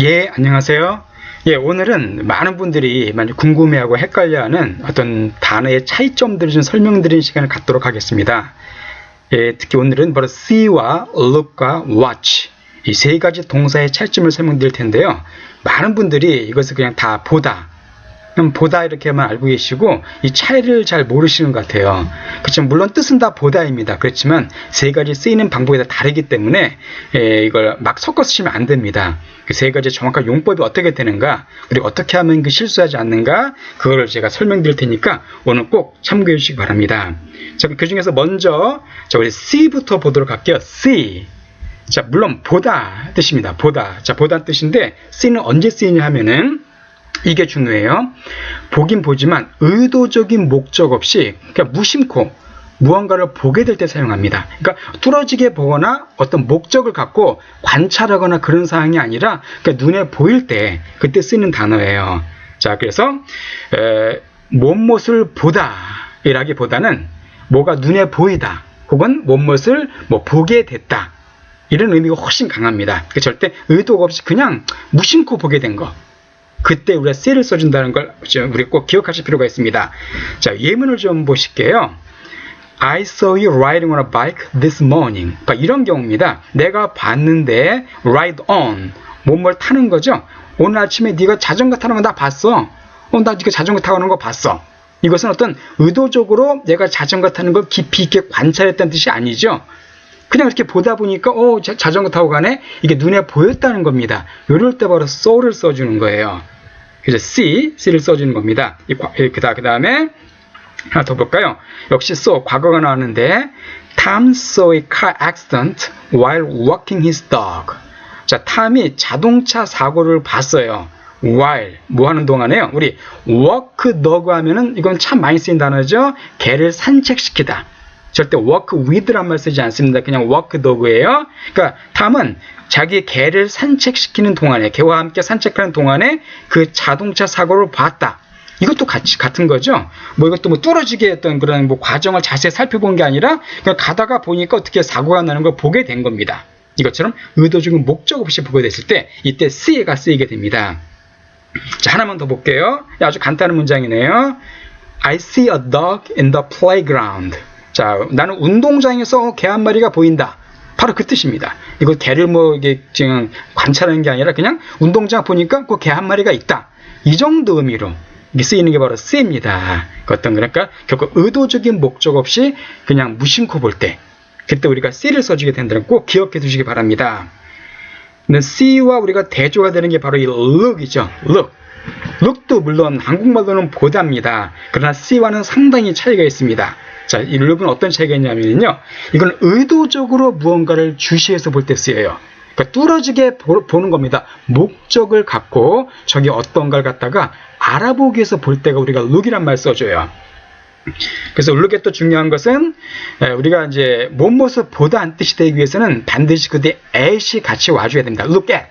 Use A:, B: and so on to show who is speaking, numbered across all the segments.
A: 예, 안녕하세요. 예, 오늘은 많은 분들이 많이 궁금해하고 헷갈려하는 어떤 단어의 차이점들을 좀 설명드리는 시간을 갖도록 하겠습니다. 예, 특히 오늘은 바로 see와 look과 watch 이 세 가지 동사의 차이점을 설명드릴 텐데요. 많은 분들이 이것을 그냥 다 보다, 보다 이렇게만 알고 계시고 이 차이를 잘 모르시는 것 같아요. 그렇지만 물론 뜻은 다 보다입니다. 그렇지만 세 가지 쓰이는 방법이 다 다르기 때문에 예, 이걸 막 섞어 쓰시면 안 됩니다. 그 세 가지 정확한 용법이 어떻게 되는가, 그리고 어떻게 하면 그 실수하지 않는가, 그거를 제가 설명드릴 테니까 오늘 꼭 참고해 주시기 바랍니다. 자, 그 중에서 먼저 자, 우리 C부터 보도록 할게요. C. 자, 물론 보다 뜻입니다. 보다. 자, 보다 뜻인데 C는 언제 쓰이냐 하면은 이게 중요해요. 보긴 보지만 의도적인 목적 없이 그냥 무심코 무언가를 보게 될 때 사용합니다. 그러니까 뚫어지게 보거나 어떤 목적을 갖고 관찰하거나 그런 상황이 아니라 그러니까 눈에 보일 때 그때 쓰는 단어예요. 자, 그래서 에, 못못을 보다 이라기보다는 뭐가 눈에 보이다 혹은 못못을 뭐 보게 됐다 이런 의미가 훨씬 강합니다. 그 절대 의도가 없이 그냥 무심코 보게 된 거. 그때 우리가 C를 써준다는 걸 우리 꼭 기억하실 필요가 있습니다. 자, 예문을 좀 보실게요. I saw you riding on a bike this morning. 그러니까 이런 경우입니다. 내가 봤는데 ride on 뭔뭘 타는 거죠. 오늘 아침에 네가 자전거 타는 거 나 봤어. 어, 나 네가 자전거 타고 가는 거 봤어. 이것은 어떤 의도적으로 내가 자전거 타는 걸 깊이 있게 관찰했다는 뜻이 아니죠. 그냥 이렇게 보다 보니까 어 자, 자전거 타고 가네 이게 눈에 보였다는 겁니다. 이럴 때 바로 so를 써주는 거예요. 그래서 see, se를 써주는 겁니다. 그다 그 다음에 하나 더 볼까요? 역시 so 과거가 나왔는데 Tom saw a car accident while walking his dog. 자, 탐이 자동차 사고를 봤어요. while 뭐 하는 동안에요. 우리 walk dog 하면은 이건 참 많이 쓰인 단어죠. 개를 산책시키다. 절대 walk with란 말 쓰지 않습니다. 그냥 walk dog예요. 그러니까 탐은 자기 개를 산책시키는 동안에 개와 함께 산책하는 동안에 그 자동차 사고를 봤다. 이것도 같이 같은 거죠. 뭐 이것도 뭐 뚫어지게 했던 그런 뭐 과정을 자세히 살펴본 게 아니라 그냥 가다가 보니까 어떻게 사고가 나는 걸 보게 된 겁니다. 이것처럼 의도적인 목적 없이 보게 됐을 때 이때 쓰이가 쓰이게 됩니다. 자 하나만 더 볼게요. 아주 간단한 문장이네요. I see a dog in the playground. 자, 나는 운동장에서 개 한 마리가 보인다. 바로 그 뜻입니다. 이거 개를 뭐 이게 지금 관찰하는 게 아니라 그냥 운동장 보니까 그 개 한 마리가 있다. 이 정도 의미로 쓰이는 게 바로 쓰입니다. 어떤 그러니까 결국 의도적인 목적 없이 그냥 무심코 볼 때 그때 우리가 C를 써주게 된다는 꼭 기억해 두시기 바랍니다. 근데 C와 우리가 대조가 되는 게 바로 이 look이죠. look. look도 물론 한국말로는 보답니다. 그러나 C와는 상당히 차이가 있습니다. 자, 이 look은 어떤 있냐면요. 이건 의도적으로 무언가를 주시해서 볼 때 쓰여요. 그러니까 뚫어지게 보, 는 겁니다. 목적을 갖고 저기 어떤 걸 갖다가 알아보기 위해서 볼 때가 우리가 look이란 말 써줘요. 그래서 look의 또 중요한 것은 우리가 이제 못못을 보다는 뜻이 되기 위해서는 반드시 그 뒤에 at이 같이 와줘야 됩니다. look at,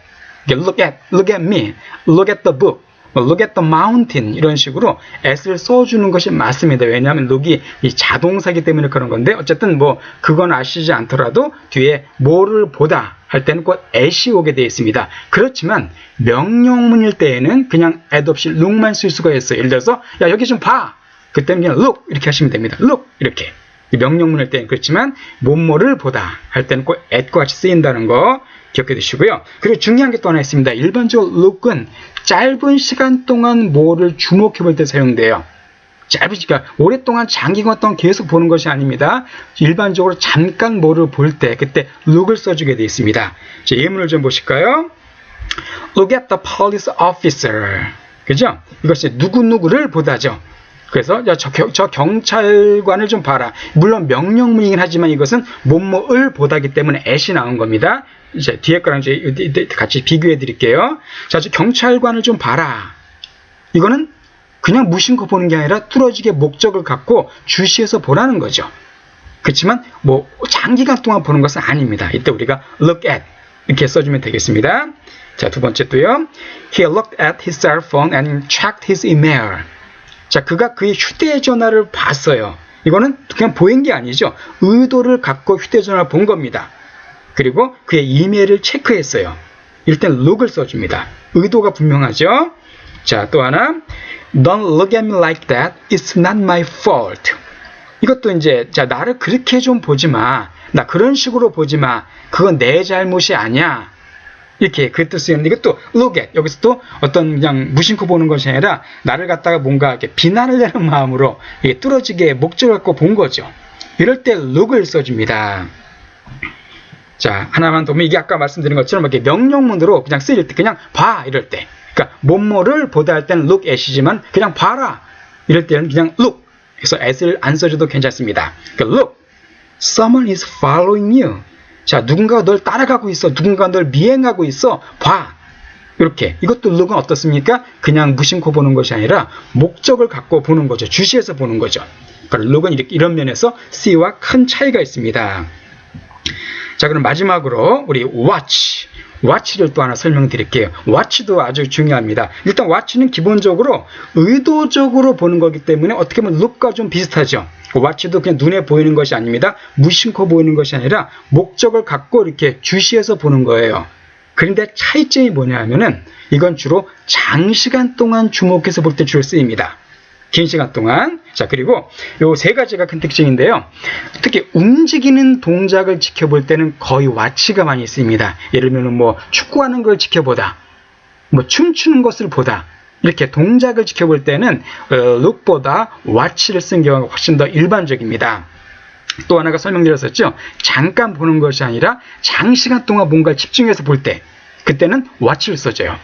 A: look at, look at me, look at the book. Look at the mountain 이런 식으로 s를 써주는 것이 맞습니다. 왜냐하면 look이 이 자동사기 때문에 그런 건데 어쨌든 뭐 그건 아시지 않더라도 뒤에 뭐를 보다 할 때는 꼭 at이 오게 되어 있습니다. 그렇지만 명령문일 때에는 그냥 at 없이 look만 쓸 수가 있어요. 예를 들어서 야 여기 좀 봐. 그때는 그냥 look 이렇게 하시면 됩니다. look 이렇게 명령문일 때는 그렇지만 뭐뭐를 보다 할 때는 꼭 at과 같이 쓰인다는 거 기억해 두시고요. 그리고 중요한 게 또 하나 있습니다. 일반적으로 look은 짧은 시간 동안 뭐를 주목해 볼 때 사용돼요. 짧으니까 오랫동안 장기간 동안 계속 보는 것이 아닙니다. 일반적으로 잠깐 뭐를 볼 때 그때 look을 써주게 되어 있습니다. 자, 예문을 좀 보실까요? Look at the police officer. 그죠? 이것이 누구누구를 보다죠. 그래서 저, 저, 경찰관을 좀 봐라. 물론 명령문이긴 하지만 이것은 뭐뭐을 보다기 때문에 at이 나온 겁니다. 이제 뒤에 거랑 이제 같이 비교해 드릴게요. 자, 저 경찰관을 좀 봐라. 이거는 그냥 무심코 보는 게 아니라 뚫어지게 목적을 갖고 주시해서 보라는 거죠. 그렇지만 뭐 장기간 동안 보는 것은 아닙니다. 이때 우리가 look at 이렇게 써주면 되겠습니다. 자, 두 번째 또요. He looked at his cell phone and checked his email. 자, 그가 그의 휴대전화를 봤어요. 이거는 그냥 보인 게 아니죠. 의도를 갖고 휴대전화를 본 겁니다. 그리고 그의 이메일을 체크했어요. 일단 look을 써줍니다. 의도가 분명하죠? 자, 또 하나. Don't look at me like that. It's not my fault. 이것도 이제, 자, 나를 그렇게 좀 보지 마. 나 그런 식으로 보지 마. 그건 내 잘못이 아니야. 이렇게 그 뜻이었는데 이것도 look at 여기서 또 어떤 그냥 무심코 보는 것이 아니라 나를 갖다가 뭔가 이렇게 비난을 하는 마음으로 이게 뚫어지게 목적을 갖고 본 거죠. 이럴 때 look을 써줍니다. 자 하나만 더 보면 이게 아까 말씀드린 것처럼 이렇게 명령문으로 그냥 쓰일 때 그냥 봐 이럴 때 그러니까 뭐뭐를 보다 할 때는 look at이지만 그냥 봐라 이럴 때는 그냥 look 그래서 at을 안 써줘도 괜찮습니다. 그러니까 look someone is following you 자, 누군가가 널 따라가고 있어. 누군가가 널 미행하고 있어. 봐. 이렇게. 이것도 룩은 어떻습니까? 그냥 무심코 보는 것이 아니라 목적을 갖고 보는 거죠. 주시해서 보는 거죠. 그러니까 룩은 이렇게 이런 면에서 C와 큰 차이가 있습니다. 자, 그럼 마지막으로 우리 watch. watch를 또 하나 설명드릴게요. watch도 아주 중요합니다. 일단 watch는 기본적으로 의도적으로 보는 거기 때문에 어떻게 보면 look과 좀 비슷하죠. watch도 그냥 눈에 보이는 것이 아닙니다. 무심코 보이는 것이 아니라 목적을 갖고 이렇게 주시해서 보는 거예요. 그런데 차이점이 뭐냐 하면은 이건 주로 장시간 동안 주목해서 볼 때 주로 쓰입니다. 긴 시간 동안. 자, 그리고 요 세 가지가 큰 특징인데요. 특히 움직이는 동작을 지켜볼 때는 거의 와치가 많이 쓰입니다. 예를 들면 뭐 축구하는 걸 지켜보다, 뭐 춤추는 것을 보다, 이렇게 동작을 지켜볼 때는 어, look보다 watch를 쓴 경우가 훨씬 더 일반적입니다. 또 하나가 설명드렸었죠. 잠깐 보는 것이 아니라 장시간 동안 뭔가 집중해서 볼 때, 그때는 watch를 써줘요.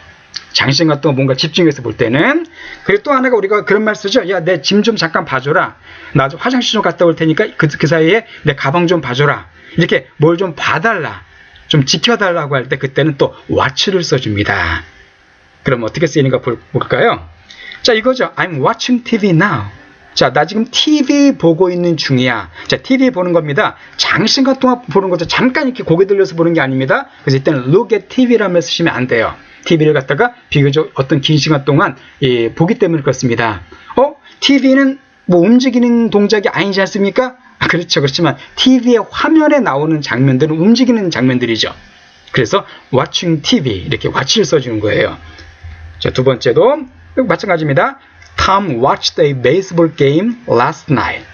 A: 장시간 동안 뭔가 집중해서 볼 때는 그리고 또 하나가 우리가 그런 말 쓰죠. 야, 내 짐 좀 잠깐 봐줘라. 나 좀 화장실 좀 갔다 올 테니까 그, 그 사이에 내 가방 좀 봐줘라. 이렇게 뭘 좀 봐달라. 좀 지켜달라고 할 때 그때는 또 watch를 써줍니다. 그럼 어떻게 쓰이는가 볼, 볼까요? 자, 이거죠. I'm watching TV now. 자, 나 지금 TV 보고 있는 중이야. 자, TV 보는 겁니다. 장시간 동안 보는 것도 잠깐 이렇게 고개 들려서 보는 게 아닙니다. 그래서 이때는 look at TV라며 쓰시면 안 돼요. TV를 갖다가 비교적 어떤 긴 시간 동안 예, 보기 때문에 그렇습니다. 어? TV는 뭐 움직이는 동작이 아니지 않습니까? 아, 그렇죠. 그렇지만 TV의 화면에 나오는 장면들은 움직이는 장면들이죠. 그래서 watching TV 이렇게 watch를 써주는 거예요. 자, 두 번째도 마찬가지입니다. Tom watched a baseball game last night.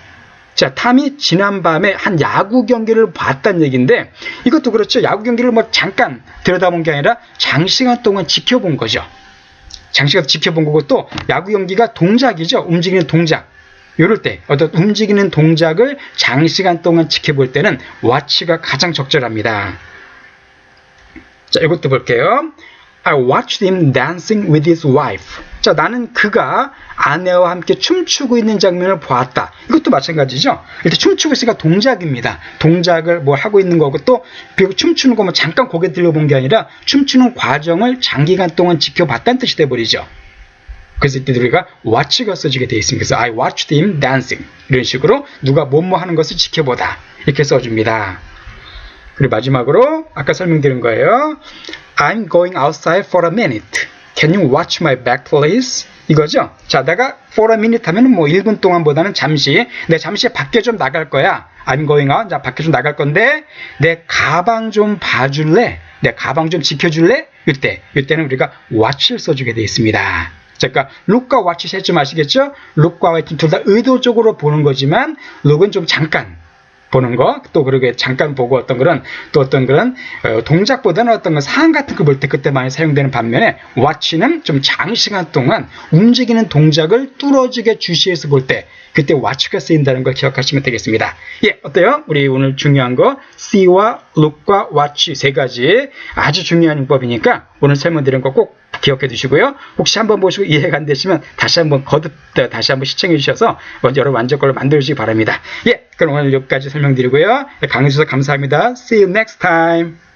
A: 자, 탐이 지난밤에 한 야구 경기를 봤다는 얘기인데 이것도 그렇죠. 야구 경기를 뭐 잠깐 들여다본 게 아니라 장시간 동안 지켜본 거죠. 장시간 지켜본 거고 또 야구 경기가 동작이죠. 움직이는 동작. 이럴 때 어떤 움직이는 동작을 장시간 동안 지켜볼 때는 watch가 가장 적절합니다. 자, 이것도 볼게요. I watched him dancing with his wife. 자, 나는 그가 아내와 함께 춤추고 있는 장면을 보았다. 이것도 마찬가지죠. 일단 춤추고 있으니까 동작입니다. 동작을 뭐 하고 있는 거고 또 그리고 춤추는 거뭐 잠깐 고개 들려본 게 아니라 춤추는 과정을 장기간 동안 지켜봤다는 뜻이 돼버리죠. 그래서 이때 우리가 watch가 써지게 되어 있습니다. 그래서 I watched him dancing. 이런 식으로 누가 뭐뭐 하는 것을 지켜보다. 이렇게 써줍니다. 그리고 마지막으로 아까 설명드린 거예요. I'm going outside for a minute. Can you watch my back please? 이거죠. 자, 내가 for a minute 하면 뭐 1분 동안보다는 잠시 내 잠시 밖에 좀 나갈 거야. I'm going out. 자, 밖에 좀 나갈 건데 내 가방 좀 봐줄래? 내 가방 좀 지켜줄래? 이때 이때는 우리가 watch를 써주게 되어 있습니다. 자, 그러니까 look과 watch 셋좀 아시겠죠? look과 watch 둘 다 의도적으로 보는 거지만 look은 좀 잠깐 보는 거, 또 그러게 잠깐 보고 어떤 그런, 또 어떤 그런, 어, 동작보다는 어떤 건 사항 같은 거 볼 때 그때 많이 사용되는 반면에, watch는 좀 장시간 동안 움직이는 동작을 뚫어지게 주시해서 볼 때, 그때 watch가 쓰인다는 걸 기억하시면 되겠습니다. 예, 어때요? 우리 오늘 중요한 거, see와 look과 watch 세 가지 아주 중요한 문법이니까 오늘 설명드린 거 꼭 기억해 두시고요. 혹시 한번 보시고 이해가 안 되시면 다시 한번 거듭 다시 한번 시청해 주셔서 여러 완전걸로 만들어 주시기 바랍니다. 예, 그럼 오늘 여기까지 설명드리고요. 강해 주셔서 감사합니다. See you next time.